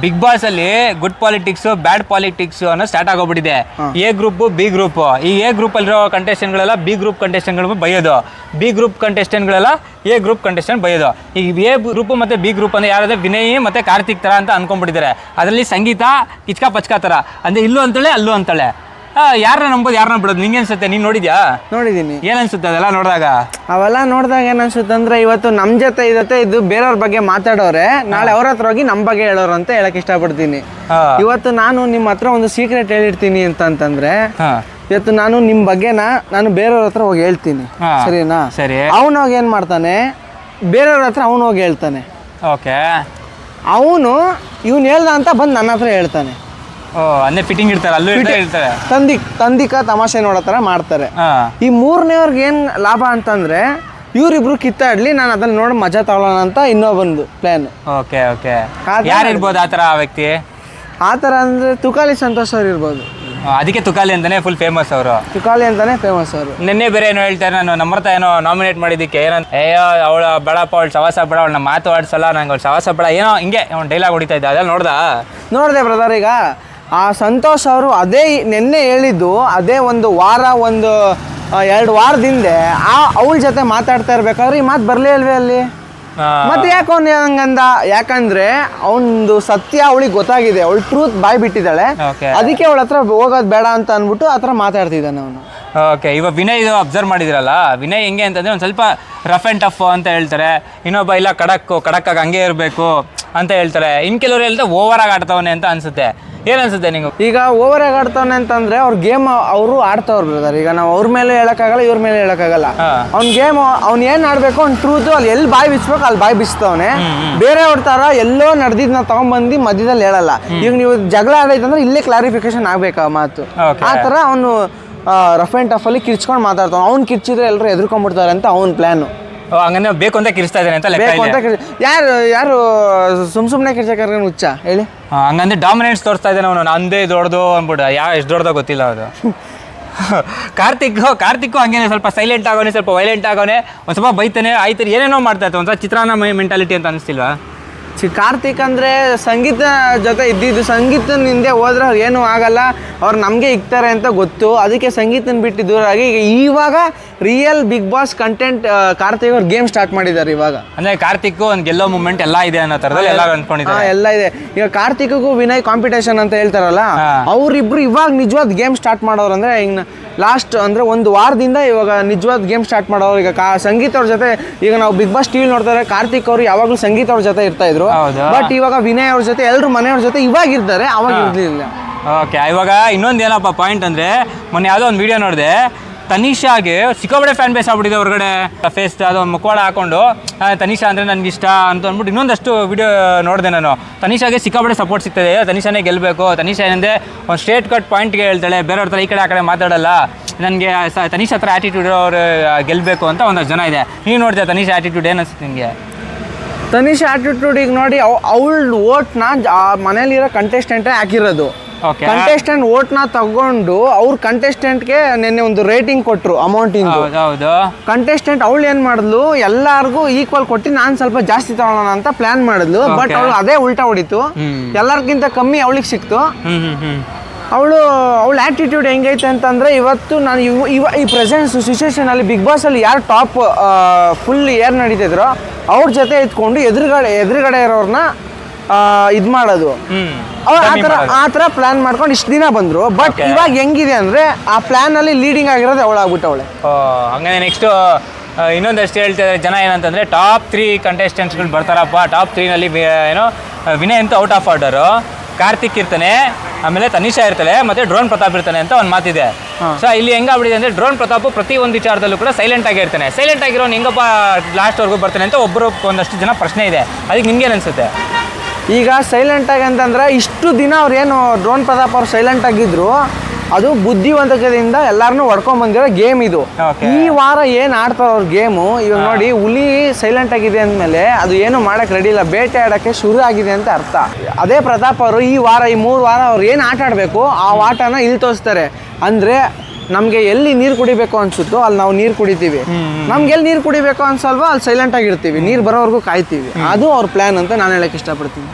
Big boss ಅಲ್ಲಿ good politics bad politics ಅನ್ನೋ start ಆಗೋಗ್ಬಿಟ್ಟಿದೆ. ಎ ಗ್ರೂಪ್ ಬಿ ಗ್ರೂಪ್ ಈ ಎ ಗ್ರೂಪ್ ಅಲ್ಲಿರೋ ಕಂಟೆಸ್ಟೆಂಟ್ ಗಳೆಲ್ಲ ಬಿ ಗ್ರೂಪ್ ಕಂಟೆಸ್ಟೆಂಟ್ಗಳು ಬೈಯೋದು. ಬಿ ಗ್ರೂಪ್ ಕಂಟೆಸ್ಟೆಂಟ್ ಗಳೆಲ್ಲ ಎ ಗ್ರೂಪ್ ಕಂಟೆಸ್ಟೆಂಟ್ ಬೈಯೋದು. ಈಗ ಎ ಗ್ರೂಪ್ ಮತ್ತೆ ಬಿ ಗ್ರೂಪ್ ಅಂದ್ರೆ ಯಾರಾದ್ರೆ ವಿನಯ್ ಮತ್ತೆ ಕಾರ್ತಿಕ್ ತರ ಅಂತ ಅನ್ಕೊಂಡ್ಬಿಟ್ಟಿದ್ದಾರೆ. ಅದರಲ್ಲಿ ಸಂಗೀತ ಕಿಚ್ಕ ಪಚ್ಕಾ ತರ. ಅಂದ್ರೆ ಇಲ್ಲೂ ಅಂತಾಳೆ ಅಲ್ಲೂ ಅಂತಾಳೆ. ಯಾರನ್ನ ನಂಬೋದು ಯಾರನ್ನ ಬಿಡೋದು? ನಿಂಗೆ ಅನ್ಸುತ್ತೆ? ನೀನು ನೋಡಿದ್ಯಾ? ನೋಡಿದೀನಿ ಏನ್ ಅನ್ಸುತ್ತೆ ಅದೆಲ್ಲ ನೋಡಿದಾಗ? ಅವೆಲ್ಲ ನೋಡಿದಾಗ ಏನ್ ಅನ್ಸುತ್ತೆ ಅಂದ್ರೆ ಇವತ್ತು ನಮ್ ಜೊತೆ ಇದತ್ತೆ ಇದು ಬೇರೆಯವ್ರ ಬಗ್ಗೆ ಮಾತಾಡೋರೆ. ನಾಳೆ ಅವ್ರ ಹತ್ರ ಹೋಗಿ ನಮ್ಮ ಬಗ್ಗೆ ಹೇಳೋರು ಅಂತ ಹೇಳಕ್ ಇಷ್ಟಪಡ್ತೀನಿ. ಇವತ್ತು ನಾನು ನಿಮ್ ಹತ್ರ ಒಂದು ಸೀಕ್ರೆಟ್ ಹೇಳಿರ್ತೀನಿ ಅಂತ ಅಂತಂದ್ರೆ ಇವತ್ತು ನಾನು ನಿಮ್ ಬಗ್ಗೆನ ನಾನು ಬೇರೆಯವ್ರ ಹತ್ರ ಹೋಗಿ ಹೇಳ್ತೀನಿ. ಸರಿನಾ? ಸರಿ. ಅವನು ಏನ್ ಏನು ಮಾಡ್ತಾನೆ? ಬೇರೆಯವ್ರ ಹತ್ರ ಅವನು ಹೋಗಿ ಹೇಳ್ತಾನೆ. ಓಕೆ. ಅವನು ಇವ್ನು ಹೇಳ್ದ ಅಂತ ಬಂದು ನನ್ನ ಹತ್ರ ಹೇಳ್ತಾನೆ. ಓ ಅನ್ನೇ ಫಿಟ್ಟಿಂಗ್ ಇರ್ತಾರೆ ಅಲ್ಲೂ ಇರ್ತಾರೆ. ತಂದಿ ತಂದಿಕ ತಮಾಷೆ ನೋಡೋ ಥರ ಮಾಡ್ತಾರೆ. ಹಾ. ಈ ಮೂರನೇವ್ರಿಗೆ ಏನು ಲಾಭ ಅಂತಂದ್ರೆ ಇವ್ರಿಬ್ರು ಕಿತ್ತಾಡ್ಲಿ ನಾನು ಅದನ್ನ ನೋಡಿ ಮಜಾ ತಗೊಳ್ಳೋಣ ಅಂತ ಇನ್ನೊಬ್ಬಂದು ಪ್ಲಾನ್ ಓಕೆ ಓಕೆ. ಯಾರು ಇರ್ಬೋದು ಆ ಥರ ಆ ವ್ಯಕ್ತಿ? ಆ ಥರ ಅಂದರೆ ತುಕಾಲಿ ಸಂತೋಷ್ ಅವ್ರು ಇರ್ಬೋದು. ಅದಕ್ಕೆ ತುಕಾಲಿ ಅಂತಾನೆ ಫುಲ್ ಫೇಮಸ್ ಅವರು. ತುಕಾಲಿ ಅಂತಾನೆ ಫೇಮಸ್ ಅವರು. ನಿನ್ನೆ ಬೇರೆ ಏನೋ ಹೇಳ್ತಾರೆ ನಾನು ನಮ್ರತ ಏನೋ ನಾಮಿನೇಟ್ ಮಾಡಿದ್ದಕ್ಕೆ ಏನಂತ ಅಯ್ಯೋ ಅವಳ ಬೇಡಪ್ಪ ಅವಳು ಸವಾಸ ಬೇಡ ಅವಳನ್ನ ಮಾತು ಆಡ್ಸಲ್ಲ ನಂಗೆ ಅವ್ಳು ಸವಾಸ ಬೇಡ ಏನೋ ಹಿಂಗೆ ಅವ್ನು ಡೈಲಾಗ್ ಹೊಡಿತಾ ಇದ್ದ ಅದೆಲ್ಲ ನೋಡ್ದಾ? ನೋಡಿದೆ ಬ್ರದರ್ ಈಗ. ಆ ಸಂತೋಷ್ ಅವರು ಅದೇ ನಿನ್ನೆ ಹೇಳಿದ್ದು ಅದೇ ಒಂದು ವಾರ ಒಂದು ಎರಡು ವಾರದಿಂದ ಆ ಅವಳ ಜೊತೆ ಮಾತಾಡ್ತಾ ಇರ್ಬೇಕಾದ್ರೆ ಈ ಮಾತು ಬರಲೇ ಇಲ್ವೇ ಅಲ್ಲಿ? ಮತ್ತೆ ಯಾಕೆ ಅವನು ಹಂಗಂದ? ಯಾಕಂದ್ರೆ ಅವನದು ಸತ್ಯ ಅವಳಿಗೆ ಗೊತ್ತಾಗಿದೆ ಅವಳು ಟ್ರೂತ್ ಬಾಯ್ ಬಿಟ್ಟಿದ್ದಾಳೆ. ಅದಕ್ಕೆ ಅವಳ ಹತ್ರ ಹೋಗೋದು ಬೇಡ ಅಂತ ಅಂದ್ಬಿಟ್ಟು ಆ ಥರ ಮಾತಾಡ್ತಿದ್ದಾನೆ ಅವನು. ಓಕೆ ಇವಾಗ ವಿನಯ್ ಇದು ಅಬ್ಸರ್ವ್ ಮಾಡಿದಿರಲ್ಲ? ವಿನಯ್ ಹೆಂಗೆ ಅಂತಂದ್ರೆ ಒಂದು ಸ್ವಲ್ಪ ರಫ್ ಆ್ಯಂಡ್ ಟಫ್ ಅಂತ ಹೇಳ್ತಾರೆ. ಇನ್ನೊಬ್ಬ ಇಲ್ಲ ಕಡಕ್ಕು ಕಡಕ್ಕಾಗಿ ಹಂಗೆ ಇರಬೇಕು ಅಂತ ಹೇಳ್ತಾರೆ. ಇನ್ನು ಕೆಲವರು ಹೇಳ್ತಾರೆ ಓವರ್ ಆಗಿ ಆಡ್ತವನೆ ಅಂತ ಅನ್ಸುತ್ತೆ. ಏನು ಅನ್ಸುತ್ತೆ ನಿಂಗೆ? ಈಗ ಓವರ್ ಆಗಿ ಆಡ್ತಾನೆ ಅಂತಂದ್ರೆ ಅವ್ರ ಗೇಮ್ ಅವರು ಆಡ್ತಾವ್ರು ಬ್ರದರ್ ಈಗ ನಾವು ಅವ್ರ ಮೇಲೆ ಹೇಳಕ್ಕಾಗಲ್ಲ ಇವ್ರ ಮೇಲೆ ಹೇಳಕ್ಕಾಗಲ್ಲ. ಅವ್ನ ಗೇಮ್ ಅವ್ನ್ ಏನ್ ಆಡ್ಬೇಕು ಅವ್ನ ಟ್ರೂತ್ ಅಲ್ಲಿ ಎಲ್ಲಿ ಬಾಯಿ ಬಿಚ್ಬೇಕು ಅಲ್ಲಿ ಬಾಯಿ ಬಿಚ್ತವನೆ ಬೇರೆ ಅವ್ರ ತರ ಎಲ್ಲೋ ನಡೆದಿದ್ನ ತಗೊಂಡ್ಬಂದು ಮಧ್ಯದಲ್ಲಿ ಹೇಳಲ್ಲ. ಈಗ ನೀವು ಜಗಳ ಆಡೈತಂದ್ರೆ ಇಲ್ಲೇ ಕ್ಲಾರಿಫಿಕೇಶನ್ ಆಗ್ಬೇಕು ಆ ಮಾತು? ಆ ತರ ಅವನು ರಫ್ ಅಂಡ್ ಟಫ್ ಅಲ್ಲಿ ಕಿರ್ಚ್ಕೊಂಡು ಮಾತಾಡ್ತಾವ ಅವ್ನು ಕಿರ್ಚಿದ್ರೆ ಎಲ್ಲರೂ ಎದುರ್ಕೊಂಡ್ಬಿಡ್ತಾರೆ ಅಂತ ಅವ್ನ ಪ್ಲಾನ್ ಹಂಗಂದ್ರೆ ಬೇಕು ಅಂತ ಕಿರಿಸ್ತಾ ಇದ್ದಾರೆ ಅಂತ ಲೆಕ್ಕ ಬೇಕು ಅಂತ ಇದೆ ಕಿರ್ಚ್- ಯಾರು ಯಾರು ಸುಮ್ ಸುಮ್ನೆ ಕಿರ್ಚಕ್ಕಾರ ಹುಚ್ಚ ಹೇಳಿ. ಆ, ಹಂಗಂದ್ರೆ ಡಾಮಿನೆನ್ಸ್ ತೋರಿಸ್ತಾ ಇದ್ದಾನೆ ಅವನು. ನಂದೇ ದೊಡ್ಡದು ಅಂದ್ಬಿಟ್ಟು. ಯಾ ಎಷ್ಟು ದೊಡ್ದೋ ಗೊತ್ತಿಲ್ಲ ಅದು. ಕಾರ್ತಿಕ್ ಕಾರ್ತಿಕ್ ಹಂಗೇನೆ ಸ್ವಲ್ಪ ಸೈಲೆಂಟ್ ಆಗೋನೆ ಸ್ವಲ್ಪ ವೈಲೆಂಟ್ ಆಗೋನೆ ಒಂದು ಸ್ವಲ್ಪ ಬೈತಾನೆ ಆಯ್ತಾರೆ ಏನೇನೋ ಮಾಡ್ತಾ ಇತ್ತು. ಒಂಥರ ಚಿತ್ರಾನ್ನ ಮೆಂಟಾಲಿಟಿ ಅಂತ ಅನಿಸ್ತಿಲ್ವಾ? ಕಾರ್ತಿಕ್ ಅಂದ್ರೆ ಸಂಗೀತ ಜೊತೆ ಇದ್ದಿದ್ದು ಸಂಗೀತ ಹಿಂದೆ ಹೋದ್ರೆ ಅವ್ರು ಏನೂ ಆಗಲ್ಲ. ಅವ್ರು ನಮಗೆ ಇಕ್ತಾರೆ ಅಂತ ಗೊತ್ತು. ಅದಕ್ಕೆ ಸಂಗೀತನ ಬಿಟ್ಟು ದೂರ ಆಗಿ ಈಗ ಇವಾಗ real big boss content Karthik ಅವ್ರು ಗೇಮ್ ಸ್ಟಾರ್ಟ್ ಮಾಡಿದ್ದಾರೆ ಇವಾಗ. ಅಂದ್ರೆ ಕಾರ್ತಿಕ್ ಒಂದು ಗೆಲ್ಲೋ ಮೂಮೆಂಟ್ ಎಲ್ಲ ಇದೆ ಅನ್ನೋ ಥರದಲ್ಲಿ ಎಲ್ಲ ಅನ್ಕೊಂಡಿದ್ದಾರೆ. ಎಲ್ಲ ಇದೆ. ಈಗ ಕಾರ್ತಿಕ್ಗೂ ವಿನಯ್ ಕಾಂಪಿಟೇಷನ್ ಅಂತ ಹೇಳ್ತಾರಲ್ಲ ಅವ್ರಿಬ್ರು ಇವಾಗ ನಿಜವಾದ ಗೇಮ್ ಸ್ಟಾರ್ಟ್ ಮಾಡೋರು ಅಂದ್ರೆ ಈಗ ಲಾಸ್ಟ್ ಅಂದ್ರೆ ಒಂದು ವಾರದಿಂದ ಇವಾಗ ನಿಜವಾದ ಗೇಮ್ ಸ್ಟಾರ್ಟ್ ಮಾಡೋರು. ಈಗ ಸಂಗೀತ ಅವ್ರ ಜೊತೆ ಈಗ ನಾವು ಬಿಗ್ ಬಾಸ್ ಟಿವಿ ನೋಡ್ತಾರೆ ಕಾರ್ತಿಕ್ ಅವರು ಯಾವಾಗಲೂ ಸಂಗೀತ ಅವ್ರ ಜೊತೆ ಇರ್ತಾ ಇದ್ರು. ಬಟ್ ಇವಾಗ ವಿನಯ್ ಅವ್ರ ಜೊತೆ ಎಲ್ಲರೂ ಮನೆಯವ್ರ ಜೊತೆ ಇವಾಗ ಇರ್ತಾರೆ ಅವಾಗ ಇರ್ಲಿಲ್ಲ. ಓಕೆ ಇವಾಗ ಇನ್ನೊಂದು ಏನಪ್ಪ ಪಾಯಿಂಟ್ ಅಂದ್ರೆ ಮೊನ್ನೆ ಯಾವುದೋ ಒಂದು ವಿಡಿಯೋ ನೋಡಿದೆ ತನಿಷಾಗೆ ಸಿಕ್ಕಾಪಟ್ಟೆ ಫ್ಯಾನ್ ಬೇಸ್ ಆಗ್ಬಿಟ್ಟಿದೆ ಹೊರಗಡೆ. ಫೇಸ್ ಅದು ಮುಖವಾಡ ಹಾಕೊಂಡು ತನಿಷಾ ಅಂದರೆ ನನಗೆ ಇಷ್ಟ ಅಂತ ಅಂದ್ಬಿಟ್ಟು ಇನ್ನೊಂದಷ್ಟು ವಿಡಿಯೋ ನೋಡಿದೆ ನಾನು. ತನಿಷಾಗೆ ಸಿಕ್ಕಾಬಡೆ ಸಪೋರ್ಟ್ ಸಿಗ್ತದೆ. ತನಿಷಾನೇ ಗೆಲ್ಲಬೇಕು ತನಿಷಾ ಏನಂದರೆ ಒಂದು ಸ್ಟ್ರೇಟ್ ಕಟ್ ಪಾಯಿಂಟ್ಗೆ ಹೇಳ್ತಾಳೆ, ಬೇರೆಯವ್ರ ಥರ ಈ ಕಡೆ ಆ ಕಡೆ ಮಾತಾಡಲ್ಲ. ನನಗೆ ತನಿಷಾ ಹತ್ರ ಆ್ಯಟಿಟ್ಯೂಡ್ ಅವರು ಗೆಲ್ಲಬೇಕು ಅಂತ ಒಂದಷ್ಟು ಜನ ಇದೆ. ನೀವು ನೋಡ್ತೀಯ ತನಿಷಾ ಆ್ಯಟಿಟ್ಯೂಡ್ ಏನು ಅನ್ಸುತ್ತೆ ನಿಮಗೆ ತನಿಷ್ ಈಗ ನೋಡಿ ಅವಳು ಓಟ್ನ ಮನೇಲಿರೋ ಕಂಟೆಸ್ಟೆಂಟೇ ಹಾಕಿರೋದು. ಕಂಟೆಸ್ಟೆಂಟ್ನ ತಗೊಂಡು ಅವ್ರ ಕಂಟೆಸ್ಟೆಂಟ್ಗೆ ನಿನ್ನೆ ಒಂದು ರೇಟಿಂಗ್ ಕೊಟ್ರು ಅಮೌಂಟ್ ಹೌದು ಕಂಟೆಸ್ಟೆಂಟ್ ಅವಳು ಏನು ಮಾಡಿದ್ಲು ಎಲ್ಲಾರ್ಗೂ ಈಕ್ವಲ್ ಕೊಟ್ಟು ನಾನು ಸ್ವಲ್ಪ ಜಾಸ್ತಿ ತಗೊಳ್ಳೋಣ ಅಂತ ಪ್ಲಾನ್ ಮಾಡಿದ್ಲು ಬಟ್. ಅವಳು ಅದೇ ಉಲ್ಟಾ ಹೊಡಿತು. ಎಲ್ಲಾರ್ಗಿಂತ ಕಮ್ಮಿ ಅವಳಿಗೆ ಸಿಕ್ತು. ಅವಳು ಅವಳ ಆಟಿಟ್ಯೂಡ್ ಹೆಂಗೈತೆ ಅಂತಂದರೆ ಇವತ್ತು ನಾನು ಇವ ಇವ ಈ ಪ್ರೆಸೆನ್ಸ್ ಸಿಚುವೇಶನಲ್ಲಿ ಬಿಗ್ ಬಾಸಲ್ಲಿ ಯಾರು ಟಾಪ್ ಫುಲ್ ಏರ್ ನಡೀತಿದ್ರೋ ಅವ್ರ ಜೊತೆ ಇದ್ಕೊಂಡು ಎದುರುಗಡೆ ಎದುರುಗಡೆ ಇರೋರ್ನ ಇದು ಮಾಡೋದು. ಆತರ ಆತರ ಆ ಥರ ಆ ಥರ ಪ್ಲಾನ್ ಮಾಡ್ಕೊಂಡು ಇಷ್ಟು ದಿನ ಬಂದರು. ಬಟ್ ಇವಾಗ ಹೆಂಗಿದೆ ಅಂದರೆ ಆ ಪ್ಲ್ಯಾನಲ್ಲಿ ಲೀಡಿಂಗ್ ಆಗಿರೋದು ಅವಳಾಗ್ಬಿಟ್ಟು ಅವಳೆ. ಹಂಗಂದ್ರೆ ನೆಕ್ಸ್ಟು ಇನ್ನೊಂದಷ್ಟು ಹೇಳ್ತಿದ್ದಾರೆ ಜನ ಏನಂತಂದ್ರೆ ಟಾಪ್ ತ್ರೀ ಕಂಟೆಸ್ಟೆಂಟ್ಸ್ಗಳು ಬರ್ತಾರಪ್ಪ. ಟಾಪ್ ತ್ರೀನಲ್ಲಿ ಏನೋ ವಿನಯ್ ಅಂತ ಔಟ್ ಆಫ್ ಆರ್ಡರು ಕಾರ್ತಿಕ್ ಇರ್ತಾನೆ ಆಮೇಲೆ ತನಿಷಾ ಇರ್ತಾಳೆ ಮತ್ತೆ ಡ್ರೋನ್ ಪ್ರತಾಪ್ ಇರ್ತಾನೆ ಅಂತ ಒಂದು ಮಾತಿದೆ. ಸೊ ಇಲ್ಲಿ ಹೆಂಗಾಗ್ಬಿಟ್ಟಿದೆ ಅಂದರೆ ಡ್ರೋನ್ ಪ್ರತಾಪ್ ಪ್ರತಿ ಒಂದು ವಿಚಾರದಲ್ಲೂ ಕೂಡ ಸೈಲೆಂಟ್ ಆಗಿರ್ತಾನೆ ಸೈಲೆಂಟ್ ಆಗಿರೋನು ಹೆಂಗಪ್ಪ ಲಾಸ್ಟ್ವರೆಗೂ ಬರ್ತಾನೆ ಅಂತ ಒಬ್ಬರು ಒಂದಷ್ಟು ಜನ ಪ್ರಶ್ನೆ ಇದೆ. ಅದಕ್ಕೆ ನಿಮ್ಗೇನು ಅನ್ಸುತ್ತೆ? ಈಗ ಸೈಲೆಂಟ್ ಆಗಿ ಅಂತಂದ್ರೆ ಇಷ್ಟು ದಿನ ಅವ್ರೇನು ಏನು ಡ್ರೋನ್ ಪ್ರತಾಪ್ ಅವ್ರು ಸೈಲೆಂಟ್ ಆಗಿದ್ರು ಅದು ಬುದ್ಧಿವಂತಿಕೆಯಿಂದ ಎಲ್ಲಾರನ್ನೂ ಹೊಡ್ಕೊಂಡ್ ಬಂದಿರೋ ಗೇಮ್ ಇದು. ಈ ವಾರ ಏನು ಆಡ್ತಾರ ಅವ್ರ ಗೇಮು? ಇವಾಗ ನೋಡಿ ಹುಲಿ ಸೈಲೆಂಟ್ ಆಗಿದೆ ಅಂದಮೇಲೆ ಅದು ಏನು ಮಾಡಕ್ ರೆಡಿ ಇಲ್ಲ ಬೇಟೆ ಆಡಕ್ಕೆ ಶುರು ಆಗಿದೆ ಅಂತ ಅರ್ಥ. ಅದೇ ಪ್ರತಾಪ್ ಅವರು ಈ ವಾರ ಈ ಮೂರು ವಾರ ಅವ್ರು ಏನು ಆಟ ಆಡಬೇಕು ಆ ಆಟನ ಇಲ್ಲಿ ತೋರಿಸ್ತಾರೆ. ಅಂದ್ರೆ ನಮಗೆ ಎಲ್ಲಿ ನೀರು ಕುಡಿಬೇಕು ಅನ್ಸುತ್ತೋ ಅಲ್ಲಿ ನಾವು ನೀರು ಕುಡಿತೀವಿ. ನಮ್ಗೆ ಎಲ್ಲಿ ನೀರು ಕುಡಿಬೇಕು ಅನ್ಸಲ್ವಾ ಅಲ್ಲಿ ಸೈಲೆಂಟ್ ಆಗಿರ್ತೀವಿ ನೀರು ಬರೋವರೆಗೂ ಕಾಯ್ತೀವಿ. ಅದು ಅವ್ರ ಪ್ಲಾನ್ ಅಂತ ನಾನು ಹೇಳಕ್ ಇಷ್ಟಪಡ್ತೀನಿ.